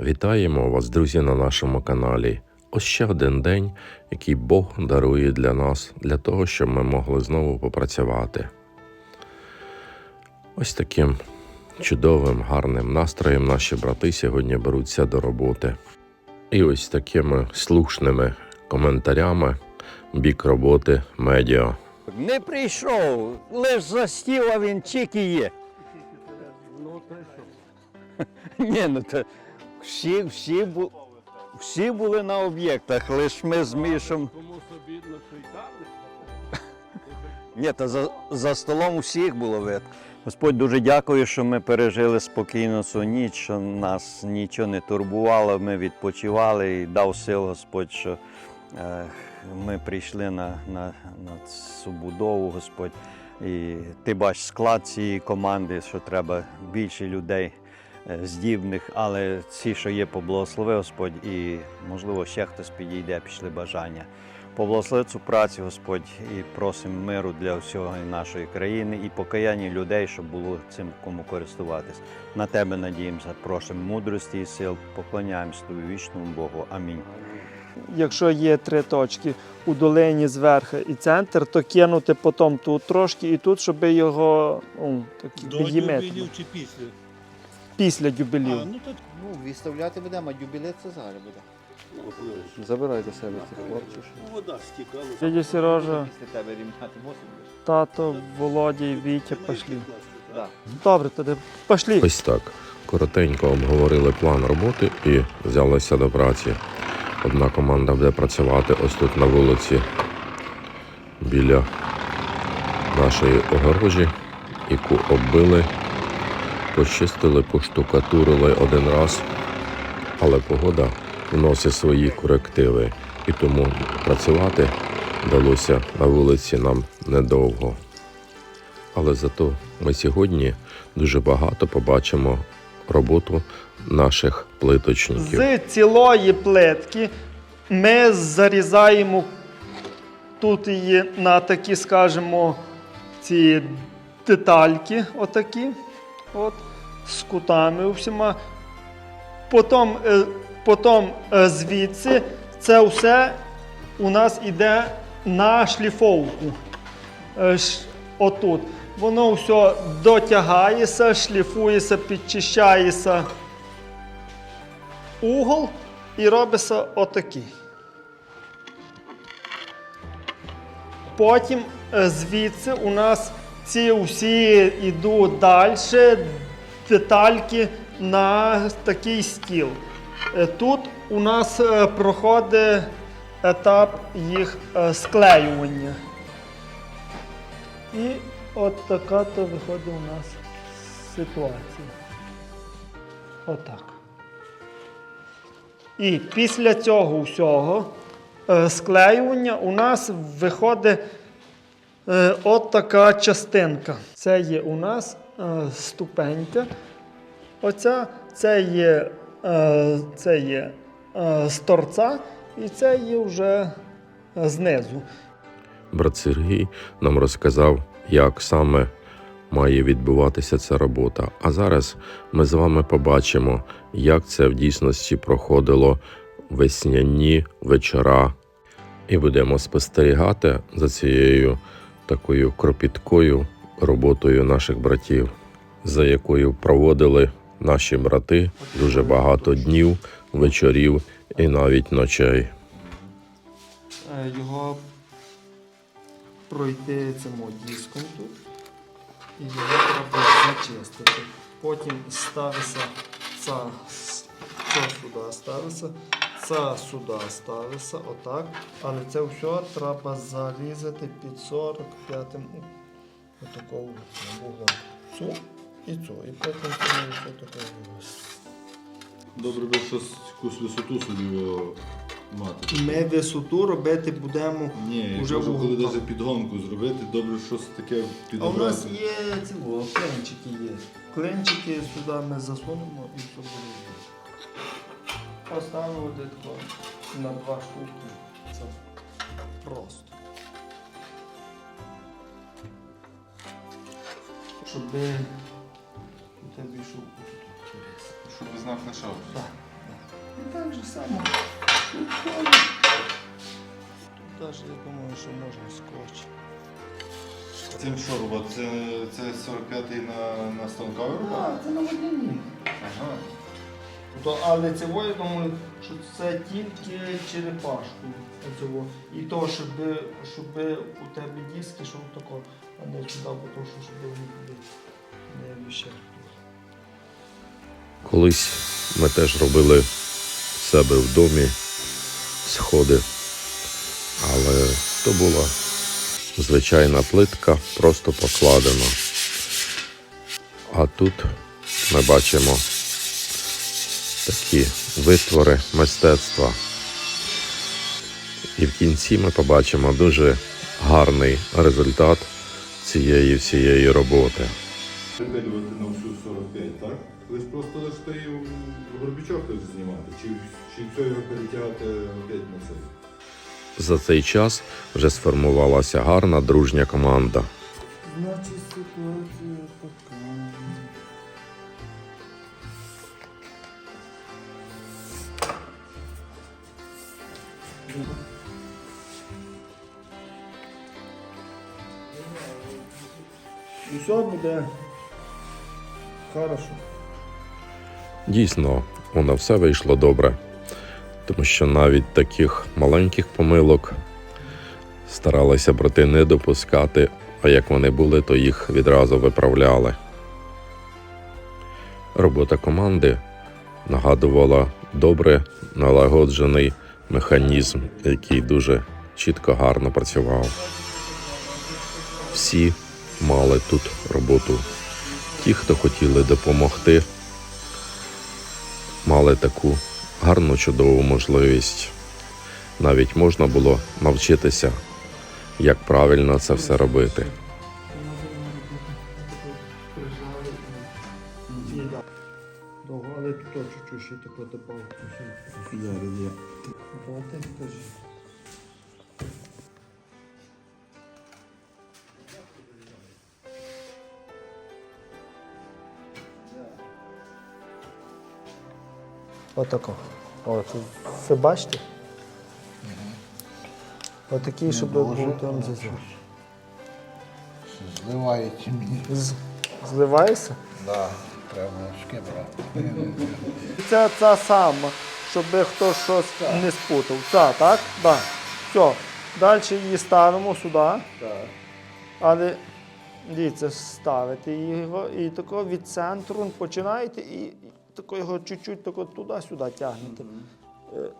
Вітаємо вас, друзі, на нашому каналі. Ось ще один день, який Бог дарує для нас, для того, щоб ми могли знову попрацювати. Ось таким чудовим, гарним настроєм наші брати сьогодні беруться до роботи. І ось такими слушними коментарями бік роботи медіа. Не прийшов, лиш застів, а він чик є. Ну, то що? Ні, ну то всі, всі, всі були на об'єктах, лише ми з Мішем. Кому собідно, що й там Ні, та за, за столом усіх було видно. Господь дуже дякую, що ми пережили спокійно цю ніч, що нас нічого не турбувало, ми відпочивали і дав сил Господь, що е, ми прийшли на, на, на цю будову, Господь. І ти бачиш склад цієї команди, що треба більше людей здібних, але ці, що є, поблагослови Господь, і можливо ще хтось підійде, пішли бажання. Поблагослови цю працю, Господь, і просимо миру для всього нашої країни і покаяння людей, щоб було цим кому користуватись. На тебе надіємося, просимо мудрості і сил, поклоняємось тобі вічному Богу. Амінь. якщо є три точки у долині зверху і центр, то кинути потім тут трошки і тут, щоб його ну, такі До підіймати. чи після? Після А, юбілів. ну то Ну, виставляти будемо, а юбілет це зараз буде. Забирайте себе цих хлопців. ну, вода стікала. Дядя Сережа, Після тебе рівняти мусимо. тато, Володя і Вітя пішли. Да. Добре, тоді пішли. Ось так. Коротенько обговорили план роботи і взялися до праці. Одна команда буде працювати ось тут на вулиці біля нашої огорожі, яку оббили, почистили, поштукатурили один раз, але погода вносить свої корективи, і тому працювати вдалося на вулиці нам недовго. Але зато ми сьогодні дуже багато побачимо роботу наших плиточників. З цілої плитки ми зарізаємо тут її на такі, скажімо, ці детальки, отакі, от, з кутами всіма. Потім, е, потім е, звідси це все у нас іде на шліфовку. Е, Отут. Воно все дотягається, шліфується, підчищається угол і робиться отакий. Потім звідси у нас ці всі йдуть далі, детальки на такий стіл. Е, Тут у нас е, проходить етап їх е, склеювання. І от така то виходить у нас ситуація. Отак. І після цього всього склеювання у нас виходить от така частинка. Це є у нас е, ступенька. Оця це є, е, це є е, з торця, і це є вже е, знизу. Брат Сергій нам розказав, як саме має відбуватися ця робота. А зараз ми з вами побачимо, як це в дійсності проходило весняні вечора. І будемо спостерігати за цією такою кропіткою роботою наших братів, за якою проводили наші брати дуже багато днів, вечорів і навіть ночей. Е, його пройти цим диском тут. І його треба зачистити. Потім ставиться ця це сюди ставиться, це сюди ставиться, отак. Але це все треба зарізати під 45 отакого вуглом. Цю і цю. І потім все таке. Добре би щось якусь висоту собі о, мати. Ми висоту робити будемо. Ні, вже коли вугол. десь підгонку зробити, добре щось таке А у нас підібрати. є ці о, клинчики є. Клинчики сюди ми засунемо і все буде. Поставимо дитко на два штуки. Це просто. Щоб у тебе йшов. Щоб знак лишав. Так, так. І так же само. Тут теж. Я думаю, що можна скотч. Цим що робот? Це, це 45-й на, на станковий робот? А, це на водяні. Ага. То, але цього, я думаю, що це тільки черепашку. Оцього. І то, щоб, щоб у тебе диски, щоб тако, а не сюди, бо то, що щоб вони туди не віщали. Колись ми теж робили себе в домі сходи, але то була звичайна плитка, просто покладена. А тут ми бачимо такі витвори мистецтва. І в кінці ми побачимо дуже гарний результат цієї всієї роботи. Прикидувати на всю 45, так? Ви ж просто лишите в горбічок знімати, чи, чи все його перетягати опять на цей? За цей час вже сформувалася гарна дружня команда. Значить, ситуація така. І все. Дійсно, воно все вийшло добре, тому що навіть таких маленьких помилок старалися брати не допускати, а як вони були, то їх відразу виправляли. Робота команди нагадувала добре налагоджений механізм, який дуже чітко гарно працював. Всі мали тут роботу. Ті, хто хотіли допомогти, мали таку гарну чудову можливість. Навіть можна було навчитися, як правильно це все робити. Довго, але тут ще таке добавку. Зараз є. Отако. О, це, це бачите? Отакий, щоб був там зазор. Зливається мені. З- Зливається? Да, треба шкебра. Це ця сама, щоб хто щось не спутав. Ця, так? Так. Все. Далі її ставимо сюди. Так. Але дивіться, ставите його і тако від центру починаєте і тако його чуть-чуть туди-сюди тягнете. Е,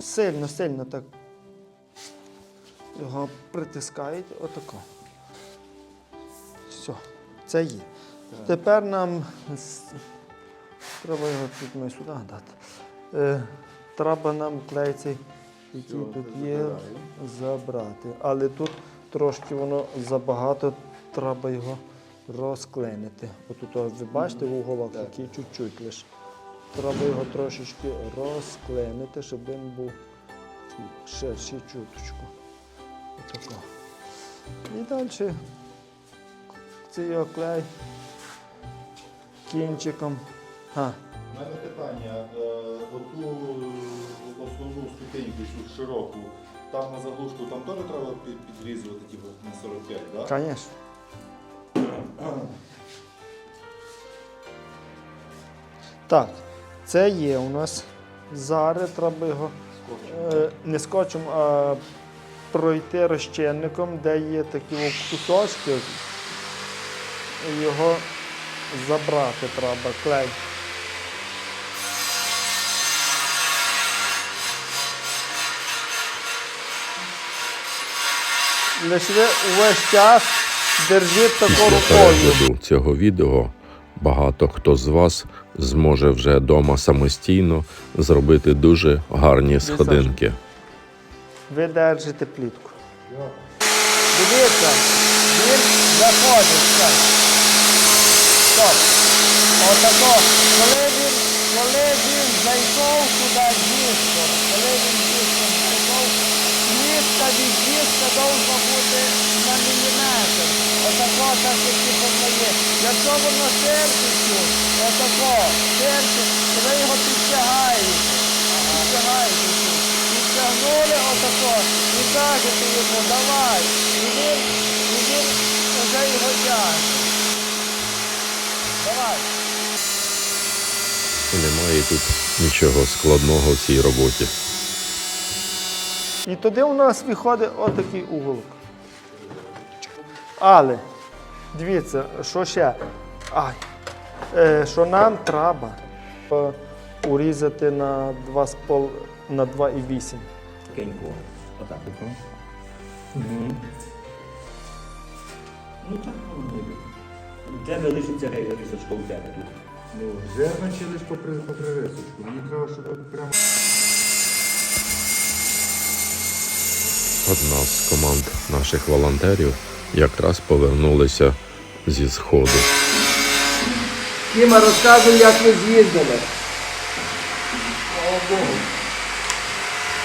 Сильно, сильно так його притискаєте отако. Все, це є. Тепер нам треба його тут ми сюди дати. Е, треба нам клей цей, який тут є, забрати. Але тут трошки воно забагато, треба його розклинити. Отут о, ви бачите в уголок, який чуть-чуть лише. Треба його трошечки розклинити, щоб він був ширший чуточку. Отако. І далі цей його клей кінчиком. А, У мене питання. Е, Оту основну ступеньку, цю широку, там на заглушку там теж треба під- підрізувати типу, на 45, так? Да? Звісно. Так, це є у нас. Зараз треба його е, не скотчем, а пройти розчинником, де є такі кусочки. Його забрати треба, клей. Лише увесь час держіть таку рукою. цього відео багато хто з вас зможе вже вдома самостійно зробити дуже гарні сходинки. Ви держите плітку. Дивіться, він заходить. Стоп. Отако. Коли він, коли він зайшов туди дійсно, коли він дійсно зайшов, плітка від дійсно довго так і помоги. Якщо воно сердиться, отако, серце, то ви його підтягаєте, підтягаєте, підтягнули отако і кажете йому, давай, і він, і він вже його тягне. Давай. Немає тут нічого складного в цій роботі. І туди у нас виходить отакий уголок. Але дивіться, що ще? Ай, е, що нам треба е, урізати на 2,5 на 2,8. Кенько. Отак. Угу. Ну так буде. У тебе лишиться рисочка у тебе тут. Ну, вже почали по пририсочку. Мені треба, щоб прямо. Одна з команд наших волонтерів якраз повернулися зі сходу. Кіма, розказуй, як ви з'їздили. Слава Богу.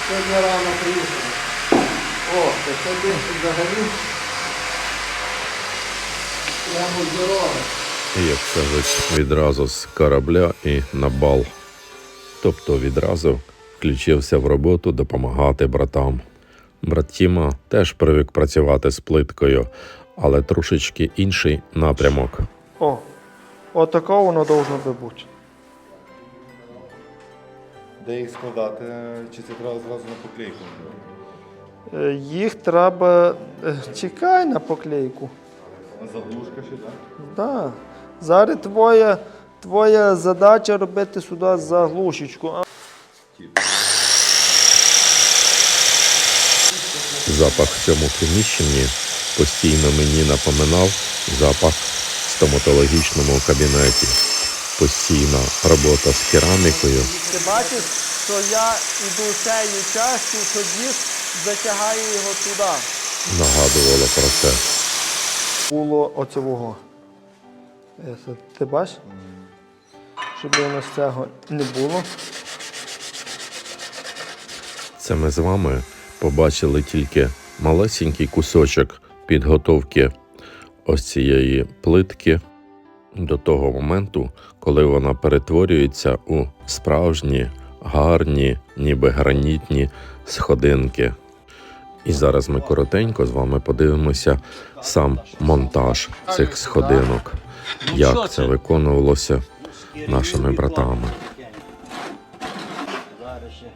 Сьогодні рано приїхали. О, то сьогодні взагалі прямо з дороги. як кажуть, відразу з корабля і на бал. Тобто відразу включився в роботу допомагати братам. Брат Тіма теж привик працювати з плиткою, але трошечки інший напрямок. О, отако воно должно би бути. Де їх складати, чи це треба зразу на поклейку? Е, Їх треба. е, Чекай на поклейку. Заглушка ще, так? Да. Зараз твоя, твоя задача робити сюди заглушечку. А Запах в цьому приміщенні постійно мені напоминав запах в стоматологічному кабінеті. Постійна робота з керамікою, Ти бачиш, що я йду цією частю, що дід затягає його туди. нагадувало про це. Було оцього. Е, Ти бачиш? Щоб у нас цього не було. Це ми з вами побачили тільки малесенький кусочок підготовки ось цієї плитки до того моменту, коли вона перетворюється у справжні, гарні, ніби гранітні сходинки. І зараз ми коротенько з вами подивимося сам монтаж цих сходинок, як це виконувалося нашими братами.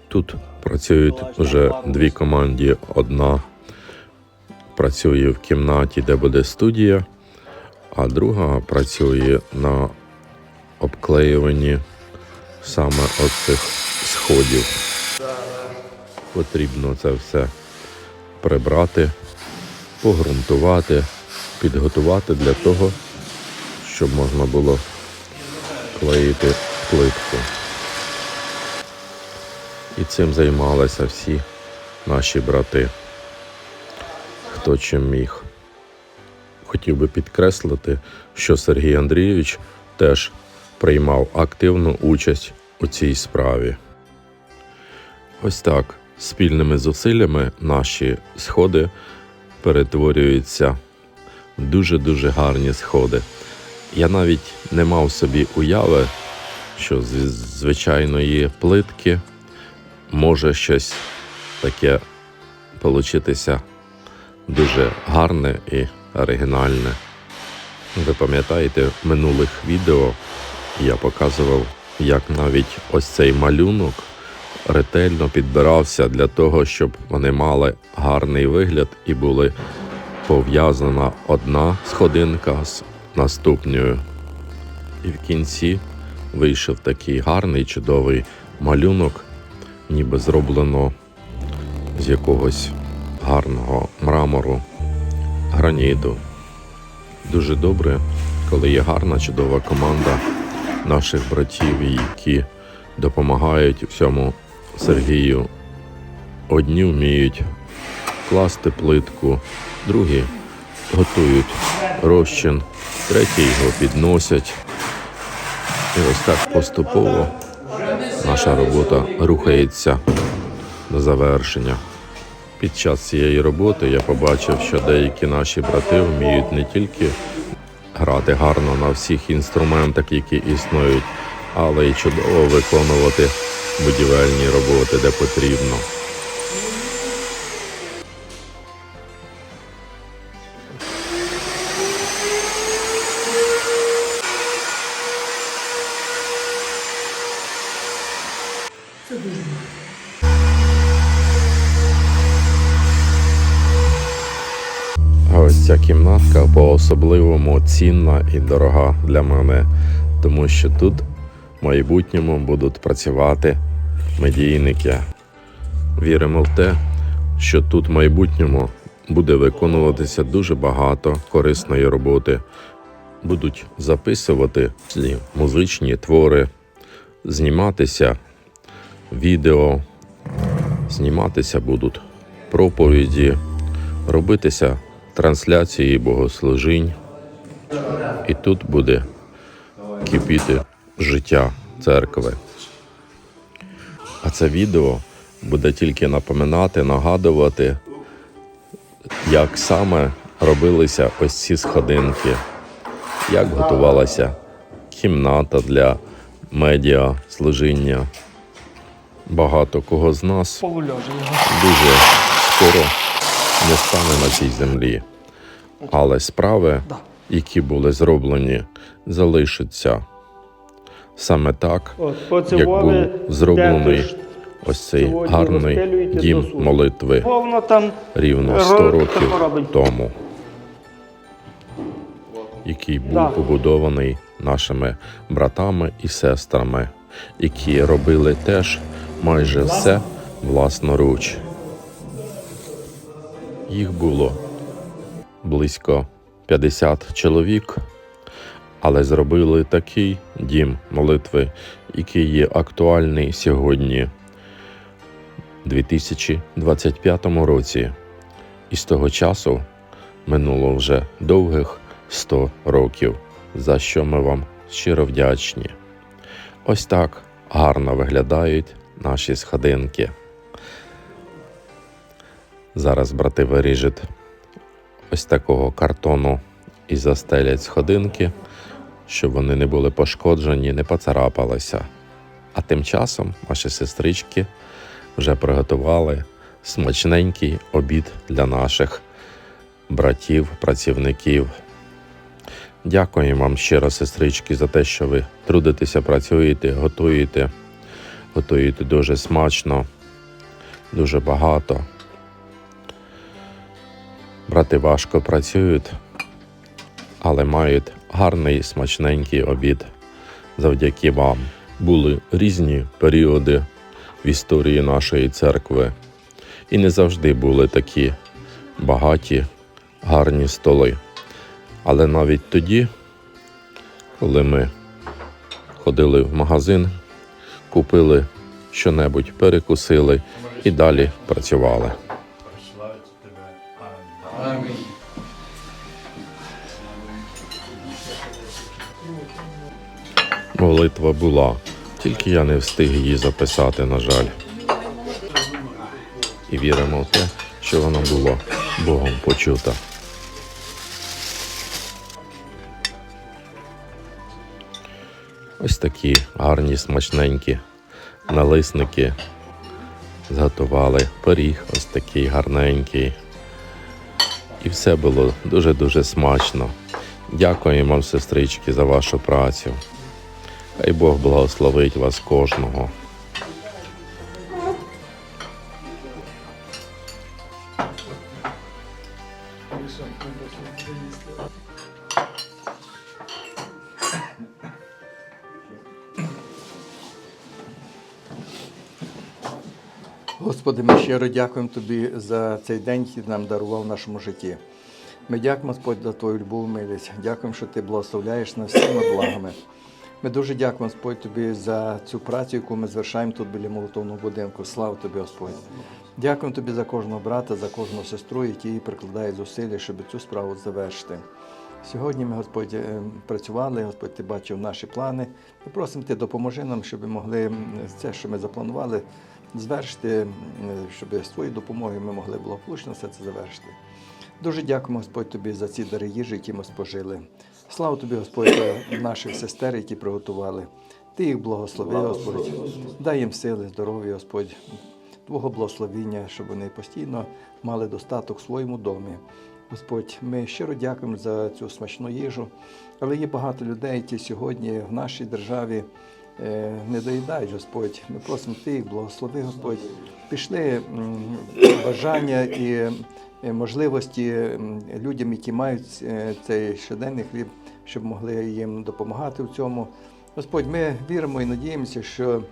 Тут працюють вже дві команди. Одна працює в кімнаті, де буде студія, а друга працює на обклеюванні саме оцих сходів. Потрібно це все прибрати, погрунтувати, підготувати для того, щоб можна було клеїти плитку. І цим займалися всі наші брати, хто чим міг. Хотів би підкреслити, що Сергій Андрійович теж приймав активну участь у цій справі. Ось так спільними зусиллями наші сходи перетворюються в дуже-дуже гарні сходи. Я навіть не мав собі уяви, що з звичайної плитки може щось таке получитися дуже гарне і оригінальне. Ви пам'ятаєте, в минулих відео я показував, як навіть ось цей малюнок ретельно підбирався для того, щоб вони мали гарний вигляд і були пов'язана одна сходинка з наступною. І в кінці вийшов такий гарний чудовий малюнок, ніби зроблено з якогось гарного мрамору, граніту. Дуже добре, коли є гарна, чудова команда наших братів, які допомагають всьому Сергію. Одні вміють класти плитку, другі готують розчин, треті його підносять. І ось так поступово наша робота рухається до завершення. Під час цієї роботи я побачив, що деякі наші брати вміють не тільки грати гарно на всіх інструментах, які існують, але й чудово виконувати будівельні роботи, де потрібно. Ця по-особливому цінна і дорога для мене, тому що тут в майбутньому будуть працювати медійники. Віримо в те, що тут в майбутньому буде виконуватися дуже багато корисної роботи. Будуть записувати музичні твори, зніматися відео, зніматися будуть проповіді, робитися трансляції богослужінь. І тут буде кипіти життя церкви. А це відео буде тільки напоминати, нагадувати, як саме робилися ось ці сходинки, як готувалася кімната для медіа служіння. Багато кого з нас дуже скоро не стане на цій землі. Але справи, які були зроблені, залишаться. Саме так, як був зроблений ось цей гарний дім молитви рівно 100 років тому, який був побудований нашими братами і сестрами, які робили теж майже все власноруч. Їх було близько 50 чоловік, але зробили такий дім молитви, який є актуальний сьогодні, у 2025 році. І з того часу минуло вже довгих 100 років, за що ми вам щиро вдячні. Ось так гарно виглядають наші сходинки. Зараз брати виріжуть ось такого картону і застелять сходинки, щоб вони не були пошкоджені, не поцарапалися. А тим часом наші сестрички вже приготували смачненький обід для наших братів, працівників. Дякую вам щиро, сестрички, за те, що ви трудитеся, працюєте, готуєте, готуєте дуже смачно, дуже багато. Брати важко працюють, але мають гарний смачненький обід завдяки вам. Були різні періоди в історії нашої церкви, і не завжди були такі багаті, гарні столи. Але навіть тоді, коли ми ходили в магазин, купили щонебудь, перекусили і далі працювали. Молитва була, тільки я не встиг її записати, на жаль. І віримо в те, що вона була Богом почута. Ось такі гарні, смачненькі налисники. Зготували пиріг, ось такий гарненький. І все було дуже-дуже смачно. Дякую вам, сестрички, за вашу працю. Хай Бог благословить вас кожного. Господи, ми щиро дякуємо Тобі за цей день, який нам дарував в нашому житті. Ми дякуємо, Господь, за Твою любов, милість. Дякуємо, що Ти благословляєш нас всіма благами. Ми дуже дякуємо, Господь, Тобі за цю працю, яку ми звершаємо тут біля молитовного будинку. Слава Тобі, Господь. Дякуємо Тобі за кожного брата, за кожну сестру, які прикладають зусилля, щоб цю справу завершити. Сьогодні ми, Господь, е, працювали, Господь, ти бачив наші плани. Ми просимо Ти допоможи нам, щоб ми могли це, що ми запланували, звершити, щоб з твоєю допомогою ми могли благополучно все це завершити. Дуже дякуємо, Господь, тобі за ці дари їжі, які ми спожили. Слава тобі, Господь, за наших сестер, які приготували. Ти їх благослови, Господь. Дай їм сили, здоров'я, Господь, Твого благословіння, щоб вони постійно мали достаток в своєму домі. Господь, ми щиро дякуємо за цю смачну їжу, але є багато людей, які сьогодні в нашій державі е, не доїдають, Господь. Ми просимо Ти їх, благослови, Господь. Пішли бажання і можливості людям, які мають е, цей щоденний хліб, щоб могли їм допомагати в цьому. Господь, ми віримо і надіємося, що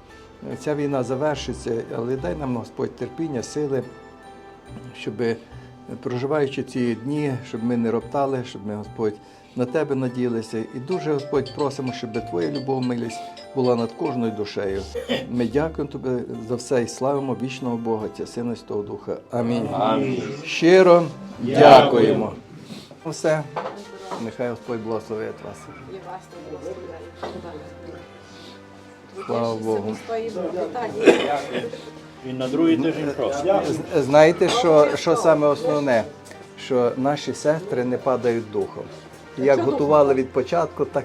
ця війна завершиться, але дай нам, Господь, терпіння, сили, щоб проживаючи ці дні, щоб ми не роптали, щоб ми, Господь, на тебе надіялися. І дуже, Господь, просимо, щоб Твоя любов, милість була над кожною душею. Ми дякуємо Тобі за все і славимо вічного Бога, Отця, Сина і Святого Духа. Амінь. Щиро дякуємо. Ну, Все. Нехай Господь благословить вас. І вас не. Слава Богу. І на другий тиждень просто. Знаєте, що, що саме основне? Що наші сестри не падають духом. Як готували від початку, так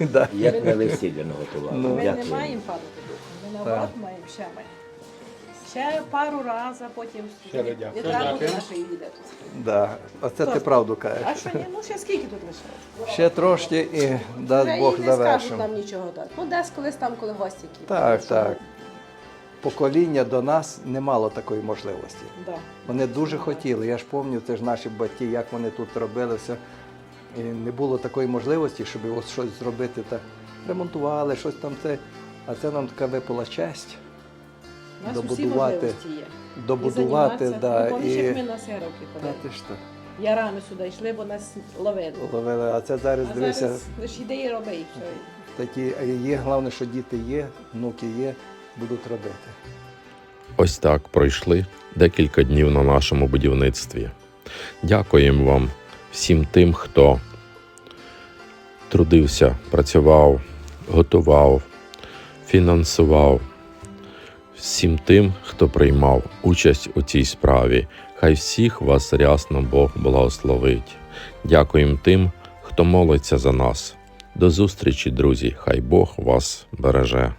і далі. Як на весілля не готували. Ну. Ми не маємо падати духом, ми наоборот маємо ще ми. Ще пару разів, а потім треба нашої їде тут. Да. Оце ти правду А кажеш. що ні? Ну ще скільки тут лишилось? Ще трошки і дасть Вже Бог і не скажуть завершимо. нам нічого так. Ну десь колись там, коли гості які. Так, так. Покоління до нас не мало такої можливості. Да. Вони дуже хотіли. Я ж пам'ятаю, це ж наші батьки, як вони тут робили все. І не було такої можливості, щоб ось щось зробити та ремонтували, щось там це. А це нам така випала честь У нас Добудувати, можливості є. добудувати. і Да, і... Як ми на сироки Та ходили. що? Ярами сюди йшли, бо нас ловили. Ловили. А це зараз А дивися, зараз лише йди і роби такі є. Головне, що діти є, внуки є, будуть робити. Ось так пройшли декілька днів на нашому будівництві. Дякуємо вам всім тим, хто трудився, працював, готував, фінансував, всім тим, хто приймав участь у цій справі. Хай всіх вас рясно Бог благословить. Дякуємо тим, хто молиться за нас. До зустрічі, друзі! Хай Бог вас береже.